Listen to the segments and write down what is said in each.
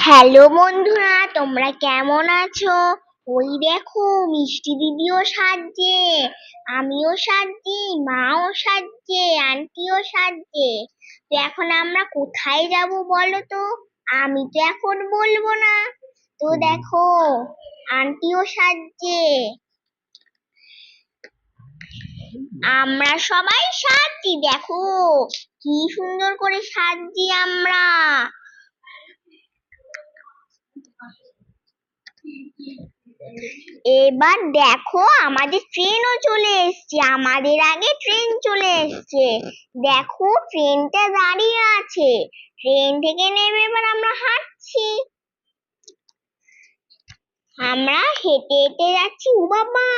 Hello বন্ধুরা, তোমরা কেমন আছো? ওই দেখো, মিষ্টি দিদিও সাজছে, আমিও সাজছি, মাও সাজছে, আন্টিও সাজছে। তো এখন আমরা কোথায় যাব বলো তো? আমি তো এখন বলব না। তো দেখো, আন্টিও সাজছে। আমরা সবাই সাজছি, দেখো, কি সুন্দর করে সাজছি আমরা। এবার দেখো, আমাদের ট্রেনও চলে এসছে। আমাদের আগে ট্রেন চলে এসছে। দেখো ট্রেনটা দাঁড়িয়ে আছে। ট্রেন থেকে নেমে এবার আমরা হাঁটছি। আমরা হেঁটে হেঁটে যাচ্ছি। ও বাবা,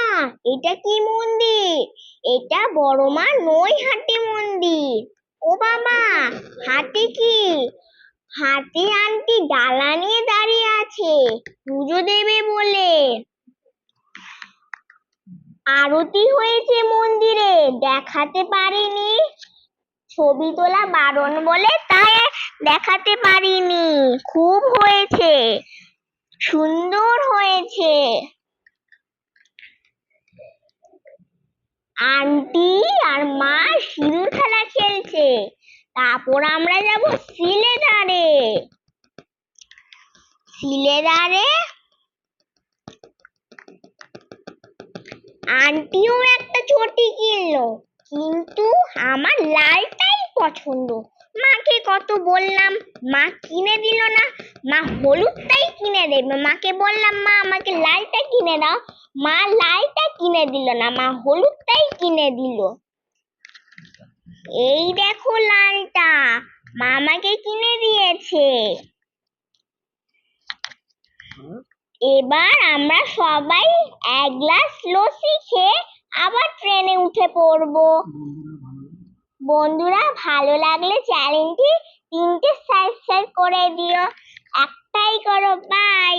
এটা কি মন্দির? এটা বড় মা নৈহাটি মন্দির। ও বাবা হাতে কি? হাতে আন্টি ডালা নিয়ে দাঁড়িয়ে আছে। পুজো দেবে বলে। আরতি হয়েছে মন্দিরে, দেখাতে পারিনি। ছবি তোলা বারণ বলে তাই দেখাতে পারিনি। খুব হয়েছে, সুন্দর হয়েছে। আন্টি আর মা সিঁদুর খেলা খেলছে, তারপর আমরা যাব সিলেদারে। সিলেদারে আন্টিও একটা চটি কিনলো, কিন্তু আমার লালটাই পছন্দ। মাকে কত বললাম, মা কিনে দিল না, মা হলুদটাই কিনে দেবে। মাকে বললাম, মা, আমাকে লালটা কিনে দাও। মা লালটা কিনে দিল না, মা হলুদটাই কিনে দিল। এই দেখো লালটা মা আমাকে কিনে দিয়েছে। এবার আমরা সবাই এক গ্লাস লসি খেয়ে আবার ট্রেনে উঠে পড়ব। বন্ধুরা, ভালো লাগলে চ্যানেলটি তিনটে সাবস্ক্রাইব করে দিও। একটাই করো বাই